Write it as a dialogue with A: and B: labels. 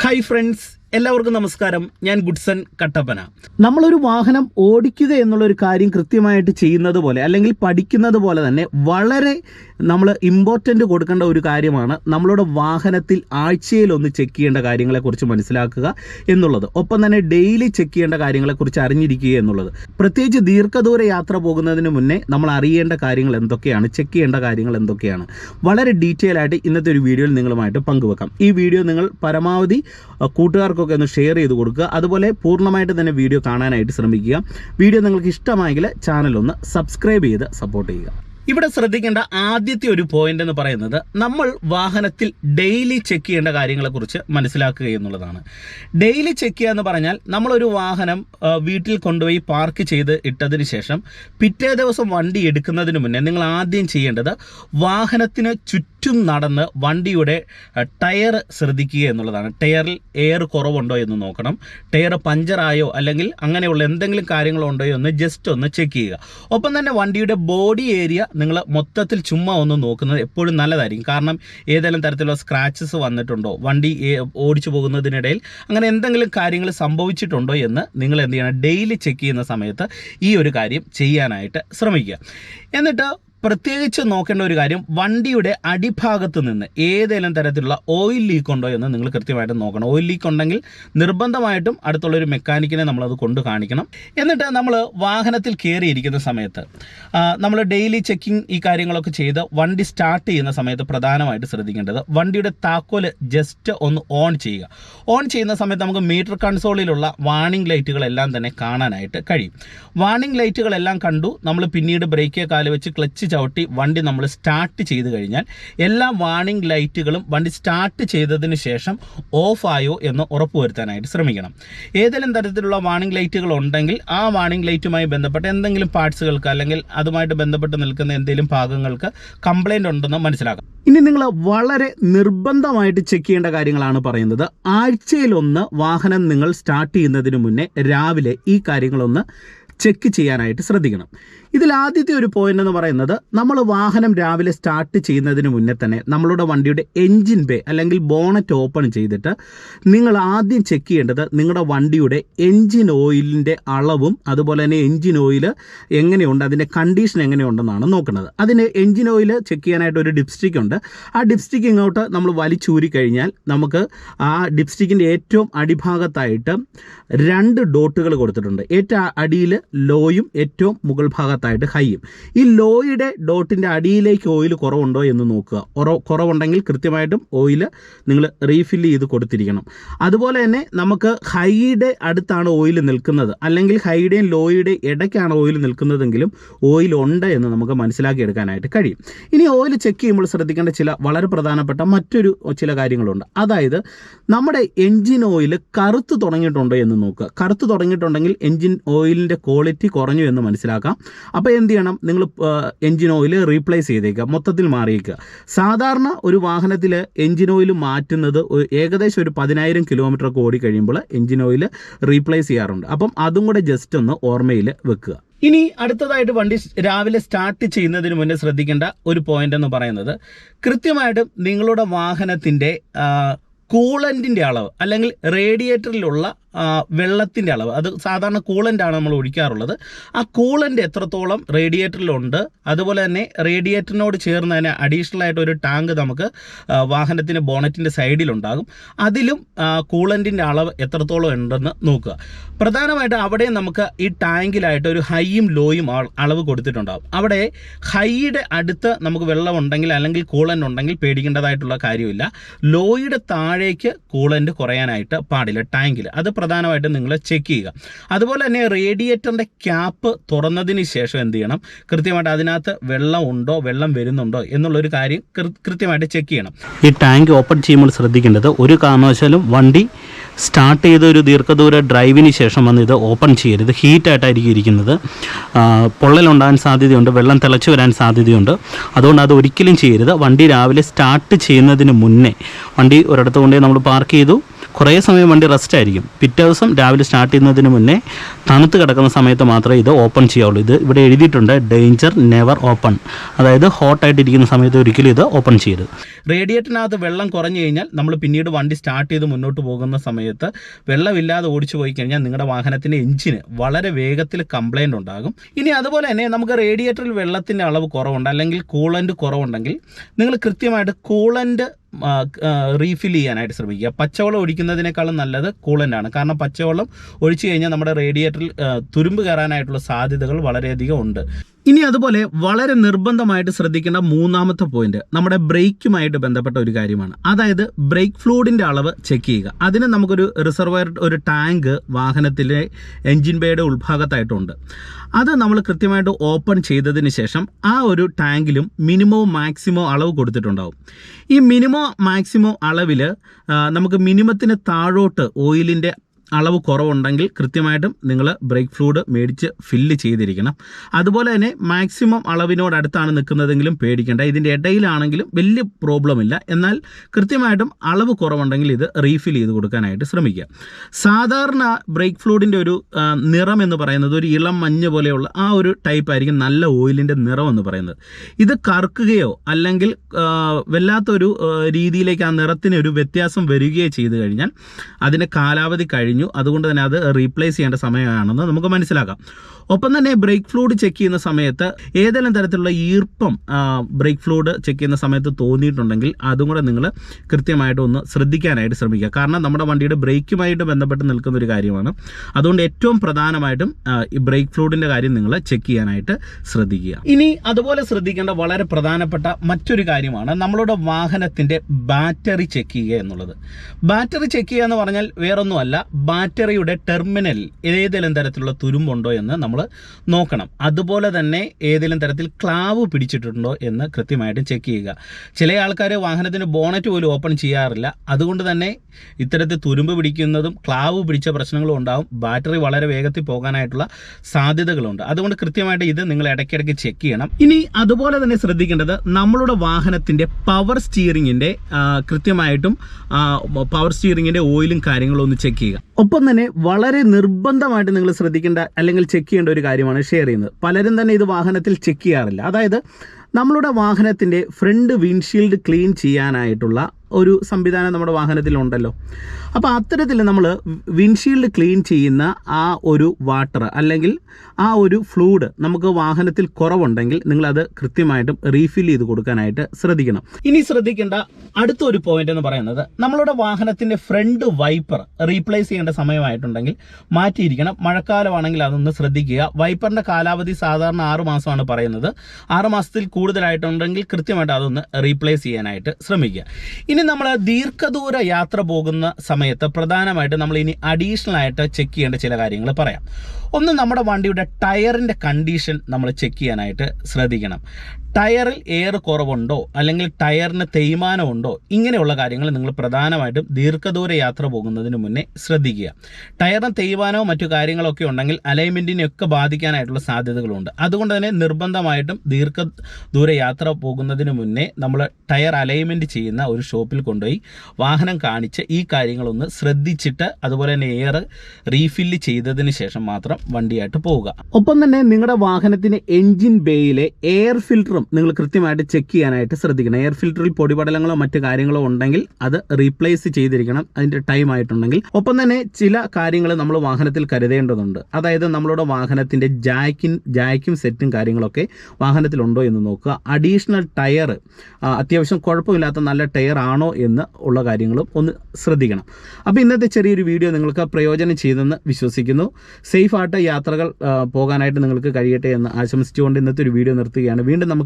A: Hi friends എല്ലാവർക്കും നമസ്കാരം. ഞാൻ ഗുഡ്സൺ കട്ടപ്പന. നമ്മളൊരു വാഹനം ഓടിക്കുക എന്നുള്ള ഒരു കാര്യം കൃത്യമായിട്ട് ചെയ്യുന്നത് പോലെ അല്ലെങ്കിൽ പഠിക്കുന്നത് പോലെ തന്നെ വളരെ നമ്മൾ ഇമ്പോർട്ടന്റ് കൊടുക്കേണ്ട ഒരു കാര്യമാണ് നമ്മളുടെ വാഹനത്തിൽ ആഴ്ചയിൽ ഒന്ന് ചെക്ക് ചെയ്യേണ്ട കാര്യങ്ങളെക്കുറിച്ച് മനസ്സിലാക്കുക എന്നുള്ളത്. ഒപ്പം തന്നെ ഡെയിലി ചെക്ക് ചെയ്യേണ്ട കാര്യങ്ങളെക്കുറിച്ച് അറിഞ്ഞിരിക്കുക എന്നുള്ളത്. പ്രത്യേകിച്ച് ദീർഘദൂര യാത്ര പോകുന്നതിന് മുന്നേ നമ്മൾ അറിയേണ്ട കാര്യങ്ങൾ എന്തൊക്കെയാണ് ചെക്ക് ചെയ്യേണ്ട കാര്യങ്ങൾ എന്തൊക്കെയാണ്. വളരെ ഡീറ്റെയിൽ ആയിട്ട് ഇന്നത്തെ ഒരു വീഡിയോയിൽ നിങ്ങളുമായിട്ട് പങ്കുവെക്കാം. ഈ വീഡിയോ നിങ്ങൾ പരമാവധി അഹ്, കൂട്ടുകാർക്കൊക്കെ ഒന്ന് ഷെയർ ചെയ്ത് കൊടുക്കുക. അതുപോലെ പൂർണമായിട്ട് തന്നെ വീഡിയോ കാണാനായിട്ട് ശ്രമിക്കുക. വീഡിയോ നിങ്ങൾക്ക് ഇഷ്ടമായെങ്കിൽ ചാനൽ ഒന്ന് സബ്സ്ക്രൈബ് ചെയ്ത് സപ്പോർട്ട് ചെയ്യുക. ഇവിടെ ശ്രദ്ധിക്കേണ്ട ആദ്യത്തെ ഒരു പോയിന്റ് എന്ന് പറയുന്നത് നമ്മൾ വാഹനത്തിൽ ഡെയിലി ചെക്ക് ചെയ്യേണ്ട കാര്യങ്ങളെക്കുറിച്ച് മനസ്സിലാക്കുക എന്നുള്ളതാണ്. ഡെയിലി ചെക്ക് ചെയ്യുക എന്ന് പറഞ്ഞാൽ നമ്മളൊരു വാഹനം വീട്ടിൽ കൊണ്ടുപോയി പാർക്ക് ചെയ്ത് ഇട്ടതിന് ശേഷം പിറ്റേ ദിവസം വണ്ടി എടുക്കുന്നതിന് മുന്നേ നിങ്ങൾ ആദ്യം ചെയ്യേണ്ടത് വാഹനത്തിന് ചുറ്റും നടന്ന് വണ്ടിയുടെ ടയർ ശ്രദ്ധിക്കുക എന്നുള്ളതാണ്. ടയറിൽ എയർ കുറവുണ്ടോ എന്ന് നോക്കണം. ടയർ പഞ്ചറായോ അല്ലെങ്കിൽ അങ്ങനെയുള്ള എന്തെങ്കിലും കാര്യങ്ങളുണ്ടോ എന്ന് ജസ്റ്റ് ഒന്ന് ചെക്ക് ചെയ്യുക. ഒപ്പം തന്നെ വണ്ടിയുടെ ബോഡി ഏരിയ നിങ്ങൾ മൊത്തത്തിൽ ചുമ്മാ ഒന്ന് നോക്കുന്നത് എപ്പോഴും നല്ലതായിരിക്കും. കാരണം ഏതെല്ലാം തരത്തിലുള്ള സ്ക്രാച്ചസ് വന്നിട്ടുണ്ടോ വണ്ടി ഓടിച്ചു പോകുന്നതിനിടയിൽ അങ്ങനെ എന്തെങ്കിലും കാര്യങ്ങൾ സംഭവിച്ചിട്ടുണ്ടോ എന്ന് നിങ്ങൾ എന്ത് ചെയ്യണം? ഡെയിലി ചെക്ക് ചെയ്യുന്ന സമയത്ത് ഈ ഒരു കാര്യം ചെയ്യാനായിട്ട് ശ്രമിക്കുക. എന്നിട്ട് പ്രത്യേകിച്ച് നോക്കേണ്ട ഒരു കാര്യം വണ്ടിയുടെ അടിഭാഗത്ത് നിന്ന് ഏതെങ്കിലും തരത്തിലുള്ള ഓയിൽ ലീക്ക് ഉണ്ടോ എന്ന് നിങ്ങൾ കൃത്യമായിട്ട് നോക്കണം. ഓയിൽ ലീക്ക് ഉണ്ടെങ്കിൽ നിർബന്ധമായിട്ടും അടുത്തുള്ള ഒരു മെക്കാനിക്കിനെ നമ്മളത് കൊണ്ട് കാണിക്കണം. എന്നിട്ട് നമ്മൾ വാഹനത്തിൽ കയറിയിരിക്കുന്ന സമയത്ത് നമ്മൾ ഡെയിലി ചെക്കിംഗ് ഈ കാര്യങ്ങളൊക്കെ ചെയ്ത് വണ്ടി സ്റ്റാർട്ട് ചെയ്യുന്ന സമയത്ത് പ്രധാനമായിട്ട് ശ്രദ്ധിക്കേണ്ടത് വണ്ടിയുടെ താക്കോൽ ജസ്റ്റ് ഒന്ന് ഓൺ ചെയ്യുക. ഓൺ ചെയ്യുന്ന സമയത്ത് നമുക്ക് മീറ്റർ കൺസോളിലുള്ള വാണിംഗ് ലൈറ്റുകളെല്ലാം തന്നെ കാണാനായിട്ട് കഴിയും. വാണിംഗ് ലൈറ്റുകളെല്ലാം കണ്ടു നമ്മൾ പിന്നീട് ബ്രേക്കേ കാൽ വെച്ച് ക്ലച്ച് ചവിട്ടി വണ്ടി നമ്മൾ സ്റ്റാർട്ട് ചെയ്ത് കഴിഞ്ഞാൽ എല്ലാ വാണിംഗ് ലൈറ്റുകളും വണ്ടി സ്റ്റാർട്ട് ചെയ്തതിന് ശേഷം ഓഫ് ആയോ എന്ന് ഉറപ്പുവരുത്താനായിട്ട് ശ്രമിക്കണം. ഏതെങ്കിലും തരത്തിലുള്ള വാണിംഗ് ലൈറ്റുകൾ ഉണ്ടെങ്കിൽ ആ വാണിംഗ് ലൈറ്റുമായി ബന്ധപ്പെട്ട എന്തെങ്കിലും പാർട്സുകൾക്ക് അല്ലെങ്കിൽ അതുമായിട്ട് ബന്ധപ്പെട്ട് നിൽക്കുന്ന എന്തെങ്കിലും ഭാഗങ്ങൾക്ക് കംപ്ലൈന്റ് ഉണ്ടെന്ന് മനസ്സിലാക്കാം. ഇനി നിങ്ങൾ വളരെ നിർബന്ധമായിട്ട് ചെക്ക് ചെയ്യേണ്ട കാര്യങ്ങളാണ് പറയുന്നത്. ആഴ്ചയിലൊന്ന് വാഹനം നിങ്ങൾ സ്റ്റാർട്ട് ചെയ്യുന്നതിന് മുന്നേ രാവിലെ ഈ കാര്യങ്ങളൊന്ന് ചെക്ക് ചെയ്യാനായിട്ട് ശ്രദ്ധിക്കണം. ഇതിൽ ആദ്യത്തെ ഒരു പോയിന്റ് എന്ന് പറയുന്നത് നമ്മൾ വാഹനം രാവിലെ സ്റ്റാർട്ട് ചെയ്യുന്നതിന് മുന്നേ തന്നെ നമ്മളുടെ വണ്ടിയുടെ എൻജിൻ ബേ അല്ലെങ്കിൽ ബോണറ്റ് ഓപ്പൺ ചെയ്തിട്ട് നിങ്ങൾ ആദ്യം ചെക്ക് ചെയ്യേണ്ടത് നിങ്ങളുടെ വണ്ടിയുടെ എൻജിൻ ഓയിലിന്റെ അളവും അതുപോലെ തന്നെ എൻജിൻ ഓയിൽ എങ്ങനെയുണ്ട് അതിന്റെ കണ്ടീഷൻ എങ്ങനെയുണ്ടെന്നാണ് നോക്കുന്നത്. അതിന് എൻജിൻ ഓയിൽ ചെക്ക് ചെയ്യാനായിട്ട് ഒരു ഡിപ്സ്റ്റിക് ഉണ്ട്. ആ ഡിപ്സ്റ്റിക് ഇങ്ങോട്ട് നമ്മൾ വലിച്ചൂരി കഴിഞ്ഞാൽ നമുക്ക് ആ ഡിപ്സ്റ്റിക്കിന്റെ ഏറ്റവും അടിഭാഗത്തായിട്ട് രണ്ട് ഡോട്ടുകൾ കൊടുത്തിട്ടുണ്ട്. ഏറ്റവും അടിയിൽ ലോയും ഏറ്റവും മുകൾ ഭാഗത്തായിട്ട് ഹൈയും ഈ ലോയുടെ ഡോട്ടിന്റെ അടിയിലേക്ക് ഓയിൽ കുറവുണ്ടോ എന്ന് നോക്കുക. കുറവുണ്ടെങ്കിൽ കൃത്യമായിട്ടും ഓയിൽ നിങ്ങൾ റീഫില്ല് ചെയ്ത് കൊടുത്തിരിക്കണം. അതുപോലെ തന്നെ നമുക്ക് ഹൈയുടെ അടുത്താണ് ഓയിൽ നിൽക്കുന്നത്. അല്ലെങ്കിൽ ഹൈയുടെയും ലോയുടെയും ഇടയ്ക്കാണ് ഓയിൽ നിൽക്കുന്നതെങ്കിലും ഓയിൽ ഉണ്ട് എന്ന് നമുക്ക് മനസ്സിലാക്കിയെടുക്കാനായിട്ട് കഴിയും. ഇനി ഓയിൽ ചെക്ക് ചെയ്യുമ്പോൾ ശ്രദ്ധിക്കേണ്ട ചില വളരെ പ്രധാനപ്പെട്ട മറ്റൊരു ചില കാര്യങ്ങളുണ്ട്. അതായത് നമ്മുടെ എൻജിൻ ഓയിൽ കറുത്ത് തുടങ്ങിയിട്ടുണ്ടോ എന്ന് നോക്കുക. കറുത്ത് തുടങ്ങിയിട്ടുണ്ടെങ്കിൽ എൻജിൻ ഓയിലിന്റെ ക്വാളിറ്റി കുറഞ്ഞു എന്ന് മനസ്സിലാക്കാം. അപ്പോൾ എന്ത് ചെയ്യണം? നിങ്ങൾ എൻജിൻ ഓയിൽ റീപ്ലേസ് ചെയ്തേക്കുക. മൊത്തത്തിൽ മാറിയേക്കുക. സാധാരണ ഒരു വാഹനത്തിൽ എൻജിൻ ഓയിൽ മാറ്റുന്നത് ഏകദേശം ഒരു പതിനായിരം കിലോമീറ്റർ ഒക്കെ ഓടി കഴിയുമ്പോൾ എൻജിൻ ഓയിൽ റീപ്ലേസ് ചെയ്യാറുണ്ട്. അപ്പം അതും കൂടെ ജസ്റ്റ് ഒന്ന് ഓർമ്മയിൽ വെക്കുക. ഇനി അടുത്തതായിട്ട് വണ്ടി രാവിലെ സ്റ്റാർട്ട് ചെയ്യുന്നതിന് മുന്നേ ശ്രദ്ധിക്കേണ്ട ഒരു പോയിന്റ് എന്ന് പറയുന്നത് കൃത്യമായിട്ടും നിങ്ങളുടെ വാഹനത്തിന്റെ കൂളന്റിന്റെ അളവ് അല്ലെങ്കിൽ റേഡിയേറ്ററിലുള്ള വെള്ളത്തിന്റെ അളവ്. അത് സാധാരണ കൂളന്റ് ആണ് നമ്മൾ ഒഴിക്കാറുള്ളത്. ആ കൂളന്റ് എത്രത്തോളം റേഡിയേറ്ററിലുണ്ട് അതുപോലെ തന്നെ റേഡിയേറ്ററിനോട് ചേർന്ന് തന്നെ അഡീഷണൽ ആയിട്ട് ഒരു ടാങ്ക് നമുക്ക് വാഹനത്തിന്റെ ബോണറ്റിന്റെ സൈഡിലുണ്ടാകും. അതിലും കൂളന്റിന്റെ അളവ് എത്രത്തോളം ഉണ്ടെന്ന് നോക്കുക. പ്രധാനമായിട്ട് അവിടെ നമുക്ക് ഈ ടാങ്കിലായിട്ട് ഒരു ഹൈയും ലോയും അളവ് കൊടുത്തിട്ടുണ്ടാകും. അവിടെ ഹൈയുടെ അടുത്ത് നമുക്ക് വെള്ളമുണ്ടെങ്കിൽ അല്ലെങ്കിൽ കൂളന്റ് ഉണ്ടെങ്കിൽ പേടിക്കേണ്ടതായിട്ടുള്ള കാര്യമില്ല. ലോയുടെ താഴേക്ക് കൂളന്റ് കുറയാനായിട്ട് പാടില്ല ടാങ്കിൽ അത് പ്രധാനമായിട്ടും നിങ്ങൾ ചെക്ക് ചെയ്യുക. അതുപോലെ തന്നെ റേഡിയേറ്ററിന്റെ ക്യാപ്പ് തുറന്നതിന് ശേഷം എന്ത് ചെയ്യണം? കൃത്യമായിട്ട് അതിനകത്ത് വെള്ളം ഉണ്ടോ വെള്ളം വരുന്നുണ്ടോ എന്നുള്ളൊരു കാര്യം കൃത്യമായിട്ട് ചെക്ക് ചെയ്യണം. ഈ ടാങ്ക് ഓപ്പൺ ചെയ്യുമ്പോൾ ശ്രദ്ധിക്കേണ്ടത് ഒരു കാരണവശാലും വണ്ടി സ്റ്റാർട്ട് ചെയ്ത ഒരു ദീർഘദൂര ഡ്രൈവിന് ശേഷം വന്ന് ഇത് ഓപ്പൺ ചെയ്യരുത്. ഹീറ്റായിട്ടായിരിക്കും ഇരിക്കുന്നത്. പൊള്ളലുണ്ടാകാൻ സാധ്യതയുണ്ട് വെള്ളം തിളച്ചു വരാൻ സാധ്യതയുണ്ട്. അതുകൊണ്ട് അത് ഒരിക്കലും ചെയ്യരുത്. വണ്ടി രാവിലെ സ്റ്റാർട്ട് ചെയ്യുന്നതിന് മുന്നേ വണ്ടി ഒരിടത്ത് കൊണ്ടുപോയി നമ്മൾ പാർക്ക് ചെയ്തു. കുറേ സമയം വണ്ടി റെസ്റ്റ് ആയിരിക്കും. പിറ്റേ ദിവസം രാവിലെ സ്റ്റാർട്ട് ചെയ്യുന്നതിന് മുന്നേ തണുത്ത് കിടക്കുന്ന സമയത്ത് മാത്രമേ ഇത് ഓപ്പൺ ചെയ്യാവുള്ളൂ. ഇത് ഇവിടെ എഴുതിയിട്ടുണ്ട് ഡേഞ്ചർ നെവർ ഓപ്പൺ അതായത് ഹോട്ടായിട്ടിരിക്കുന്ന സമയത്ത് ഒരിക്കലും ഇത് ഓപ്പൺ ചെയ്യരുത്. റേഡിയേറ്ററിനകത്ത് വെള്ളം കുറഞ്ഞു കഴിഞ്ഞാൽ നമ്മൾ പിന്നീട് വണ്ടി സ്റ്റാർട്ട് ചെയ്ത് മുന്നോട്ട് പോകുന്ന സമയത്ത് വെള്ളമില്ലാതെ ഓടിച്ചു പോയി കഴിഞ്ഞാൽ നിങ്ങളുടെ വാഹനത്തിന്റെ എഞ്ചിന് വളരെ വേഗത്തിൽ കംപ്ലൈന്റ് ഉണ്ടാകും. ഇനി അതുപോലെ തന്നെ നമുക്ക് റേഡിയേറ്ററിൽ വെള്ളത്തിന്റെ അളവ് കുറവുണ്ട്. അല്ലെങ്കിൽ കൂളന്റ് കുറവുണ്ടെങ്കിൽ നിങ്ങൾ കൃത്യമായിട്ട് കൂളന്റ് റീഫിൽ ചെയ്യാനായിട്ട് ശ്രമിക്കുക. പച്ചവെള്ളം ഒഴിക്കുന്നതിനേക്കാളും നല്ലത് കൂളന്റാണ് കാരണം പച്ചവെള്ളം ഒഴിച്ചു കഴിഞ്ഞാൽ നമ്മുടെ റേഡിയേറ്ററിൽ തുരുമ്പ് കയറാനായിട്ടുള്ള സാധ്യതകൾ വളരെയധികം ഉണ്ട്. ഇനി അതുപോലെ വളരെ നിർബന്ധമായിട്ട് ശ്രദ്ധിക്കേണ്ട മൂന്നാമത്തെ പോയിന്റ് നമ്മുടെ ബ്രേക്കുമായിട്ട് ബന്ധപ്പെട്ട ഒരു കാര്യമാണ്. അതായത് ബ്രേക്ക് ഫ്ലൂഡിന്റെ അളവ് ചെക്ക് ചെയ്യുക. അതിന് നമുക്കൊരു റിസർവയർ ഒരു ടാങ്ക് വാഹനത്തിലെ എൻജിൻ ബേയുടെ ഉൾഭാഗത്തായിട്ടുണ്ട്. അത് നമ്മൾ കൃത്യമായിട്ട് ഓപ്പൺ ചെയ്തതിന് ശേഷം ആ ഒരു ടാങ്കിലും മിനിമോ മാക്സിമോ അളവ് കൊടുത്തിട്ടുണ്ടാവും. ഈ മിനിമോ മാക്സിമോ അളവിൽ നമുക്ക് മിനിമത്തിന് താഴോട്ട് ഓയിലിന്റെ അളവ് കുറവുണ്ടെങ്കിൽ കൃത്യമായിട്ടും നിങ്ങൾ ബ്രേക്ക് ഫ്ലൂഡ് മേടിച്ച് ഫില്ല് ചെയ്തിരിക്കണം. അതുപോലെ തന്നെ മാക്സിമം അളവിനോട് അടുത്താണ് നിൽക്കുന്നതെങ്കിലും പേടിക്കേണ്ട. ഇതിന്റെ ഇടയിലാണെങ്കിലും വലിയ പ്രോബ്ലം ഇല്ല. എന്നാൽ കൃത്യമായിട്ടും അളവ് കുറവുണ്ടെങ്കിൽ ഇത് റീഫിൽ ചെയ്ത് കൊടുക്കാനായിട്ട് ശ്രമിക്കുക. സാധാരണ ബ്രേക്ക് ഫ്ലൂഡിന്റെ ഒരു നിറം എന്ന് പറയുന്നത് ഒരു ഇളം മഞ്ഞ് പോലെയുള്ള ആ ഒരു ടൈപ്പ് ആയിരിക്കും നല്ല ഓയിലിന്റെ നിറം എന്ന് പറയുന്നത്. ഇത് കറുക്കുകയോ അല്ലെങ്കിൽ വല്ലാത്തൊരു രീതിയിലേക്ക് ആ നിറത്തിന് ഒരു വ്യത്യാസം വരികയോ ചെയ്തു കഴിഞ്ഞാൽ അതിന്റെ കാലാവധി കഴിഞ്ഞു അതുകൊണ്ട് തന്നെ അത് റീപ്ലേസ് ചെയ്യേണ്ട സമയമാണെന്ന് നമുക്ക് മനസ്സിലാക്കാം. ഒപ്പം തന്നെ ബ്രേക്ക് ഫ്ലൂഡ് ചെക്ക് ചെയ്യുന്ന സമയത്ത് ഏതെങ്കിലും തരത്തിലുള്ള ഈർപ്പം ബ്രേക്ക് ഫ്ലൂഡ് ചെക്ക് ചെയ്യുന്ന സമയത്ത് തോന്നിയിട്ടുണ്ടെങ്കിൽ അതും കൂടെ നിങ്ങൾ കൃത്യമായിട്ട് ഒന്ന് ശ്രദ്ധിക്കാനായിട്ട് ശ്രമിക്കുക. കാരണം നമ്മുടെ വണ്ടിയുടെ ബ്രേക്കുമായിട്ട് ബന്ധപ്പെട്ട് നിൽക്കുന്ന ഒരു കാര്യമാണ്. അതുകൊണ്ട് ഏറ്റവും പ്രധാനമായിട്ടും ഈ ബ്രേക്ക് ഫ്ലൂഡിന്റെ കാര്യം നിങ്ങൾ ചെക്ക് ചെയ്യാനായിട്ട് ശ്രദ്ധിക്കുക. ഇനി അതുപോലെ ശ്രദ്ധിക്കേണ്ട വളരെ പ്രധാനപ്പെട്ട മറ്റൊരു കാര്യമാണ് നമ്മളുടെ വാഹനത്തിന്റെ ബാറ്ററി ചെക്ക് ചെയ്യുക എന്നുള്ളത്. ബാറ്ററി ചെക്ക് ചെയ്യുക എന്ന് പറഞ്ഞാൽ വേറൊന്നുമല്ല ബാറ്ററിയുടെ ടെർമിനൽ ഏതെങ്കിലും തരത്തിലുള്ള തുരുമ്പുണ്ടോ എന്ന് നമ്മൾ നോക്കണം. അതുപോലെ തന്നെ ഏതെങ്കിലും തരത്തിൽ ക്ലാവ് പിടിച്ചിട്ടുണ്ടോ എന്ന് കൃത്യമായിട്ട് ചെക്ക് ചെയ്യുക. ചില ആൾക്കാർ വാഹനത്തിന് ബോണറ്റ് പോലും ഓപ്പൺ ചെയ്യാറില്ല. അതുകൊണ്ട് തന്നെ ഇത്തരത്തിൽ തുരുമ്പ് പിടിക്കുന്നതും ക്ലാവ് പിടിച്ച പ്രശ്നങ്ങളും ഉണ്ടാവും. ബാറ്ററി വളരെ വേഗത്തിൽ പോകാനായിട്ടുള്ള സാധ്യതകളുണ്ട്. അതുകൊണ്ട് കൃത്യമായിട്ട് ഇത് നിങ്ങൾ ഇടയ്ക്കിടയ്ക്ക് ചെക്ക് ചെയ്യണം. ഇനി അതുപോലെ തന്നെ ശ്രദ്ധിക്കേണ്ടത് നമ്മളുടെ വാഹനത്തിന്റെ പവർ സ്റ്റിയറിങ്ങിന്റെ കൃത്യമായിട്ടും പവർ സ്റ്റിയറിങ്ങിന്റെ ഓയിലും കാര്യങ്ങളും ഒന്ന് ചെക്ക് ചെയ്യുക. ഒപ്പം തന്നെ വളരെ നിർബന്ധമായിട്ട് നിങ്ങൾ ശ്രദ്ധിക്കേണ്ട അല്ലെങ്കിൽ ചെക്ക് ചെയ്യേണ്ട ഒരു കാര്യമാണ് ഷെയർ ചെയ്യുന്നത്. പലരും തന്നെ ഇത് വാഹനത്തിൽ ചെക്ക് ചെയ്യാറില്ല. അതായത് നമ്മളുടെ വാഹനത്തിന്റെ ഫ്രണ്ട് വിൻഷീൽഡ് ക്ലീൻ ചെയ്യാനായിട്ടുള്ള ഒരു സംവിധാനം നമ്മുടെ വാഹനത്തിലുണ്ടല്ലോ. അപ്പോൾ അത്തരത്തിൽ നമ്മൾ വിൻഷീൽഡ് ക്ലീൻ ചെയ്യുന്ന ആ ഒരു വാട്ടർ അല്ലെങ്കിൽ ആ ഒരു ഫ്ലൂഡ് നമുക്ക് വാഹനത്തിൽ കുറവുണ്ടെങ്കിൽ നിങ്ങളത് കൃത്യമായിട്ടും റീഫിൽ ചെയ്ത് കൊടുക്കാനായിട്ട് ശ്രദ്ധിക്കണം. ഇനി ശ്രദ്ധിക്കേണ്ട അടുത്ത ഒരു പോയിന്റ് എന്ന് പറയുന്നത് നമ്മളുടെ വാഹനത്തിന്റെ ഫ്രണ്ട് വൈപ്പർ റീപ്ലേസ് ചെയ്യേണ്ട സമയമായിട്ടുണ്ടെങ്കിൽ മാറ്റിയിരിക്കണം. മഴക്കാലമാണെങ്കിൽ അതൊന്ന് ശ്രദ്ധിക്കുക. വൈപ്പറിന്റെ കാലാവധി സാധാരണ ആറ് മാസമാണ് പറയുന്നത്. ആറ് മാസത്തിൽ കൂടുതലായിട്ടുണ്ടെങ്കിൽ കൃത്യമായിട്ട് അതൊന്ന് റീപ്ലേസ് ചെയ്യാനായിട്ട് ശ്രമിക്കുക. ഇനി നമ്മൾ ദീർഘദൂര യാത്ര പോകുന്ന സമയത്ത് പ്രധാനമായിട്ട് നമ്മൾ ഇനി അഡീഷണൽ ആയിട്ട് ചെക്ക് ചെയ്യേണ്ട ചില കാര്യങ്ങൾ പറയാം. ഒന്ന് നമ്മുടെ വണ്ടിയുടെ ടയറിന്റെ കണ്ടീഷൻ നമ്മൾ ചെക്ക് ചെയ്യാനായിട്ട് ശ്രദ്ധിക്കണം. ടയറിൽ എയർ കുറവുണ്ടോ? അല്ലെങ്കിൽ ടയറിന് തേയ്മാനമുണ്ടോ? ഇങ്ങനെയുള്ള കാര്യങ്ങൾ നിങ്ങൾ പ്രധാനമായിട്ടും ദീർഘദൂര യാത്ര പോകുന്നതിന് മുന്നേ ശ്രദ്ധിക്കുക. ടയറിന് തേയ്മാനോ മറ്റു കാര്യങ്ങളൊക്കെ ഉണ്ടെങ്കിൽ അലൈൻമെന്റിനെയൊക്കെ ബാധിക്കാനായിട്ടുള്ള സാധ്യതകളുണ്ട്. അതുകൊണ്ട് തന്നെ നിർബന്ധമായിട്ടും ദീർഘദൂര യാത്ര പോകുന്നതിന് മുന്നേ നമ്മൾ ടയർ അലൈൻമെന്റ് ചെയ്യുന്ന ഒരു ഷോപ്പിൽ കൊണ്ടുപോയി വാഹനം കാണിച്ച് ഈ കാര്യങ്ങളൊന്ന് ശ്രദ്ധിച്ചിട്ട് അതുപോലെ തന്നെ എയർ റീഫില്ല് ചെയ്തതിന് ശേഷം മാത്രം വണ്ടിയായിട്ട് പോവുക. ഒപ്പം തന്നെ നിങ്ങളുടെ വാഹനത്തിന് എൻജിൻ ബേയിലെ എയർ ഫിൽറ്ററും നിങ്ങൾ കൃത്യമായിട്ട് ചെക്ക് ചെയ്യാനായിട്ട് ശ്രദ്ധിക്കണം. എയർ ഫിൽറ്ററിൽ പൊടിപടലങ്ങളോ മറ്റു കാര്യങ്ങളോ ഉണ്ടെങ്കിൽ അത് റീപ്ലേസ് ചെയ്തിരിക്കണം. അതിന്റെ ടൈം ആയിട്ടുണ്ടെങ്കിൽ. ഒപ്പം തന്നെ ചില കാര്യങ്ങൾ നമ്മൾ വാഹനത്തിൽ കരുതേണ്ടതുണ്ട്. അതായത് നമ്മളുടെ വാഹനത്തിന്റെ ജാക്കിൻ ജാക്കും സെറ്റും കാര്യങ്ങളൊക്കെ വാഹനത്തിലുണ്ടോ എന്ന് നോക്കുക. അഡീഷണൽ ടയർ അത്യാവശ്യം കുഴപ്പമില്ലാത്ത നല്ല ടയർ ആണോ എന്ന് ഉള്ള കാര്യങ്ങളും ഒന്ന് ശ്രദ്ധിക്കണം. അപ്പോൾ ഇന്നത്തെ ചെറിയൊരു വീഡിയോ നിങ്ങൾക്ക് പ്രയോജനം ചെയ്തെന്ന് വിശ്വസിക്കുന്നു. സേഫ് ആയിട്ട് യാത്രകൾ പോകാനായിട്ട് നിങ്ങൾക്ക് കഴിയട്ടെ എന്ന് ആശംസിച്ചുകൊണ്ട് ഇന്നത്തെ ഒരു വീഡിയോ നിർത്തുകയാണ്. വീണ്ടും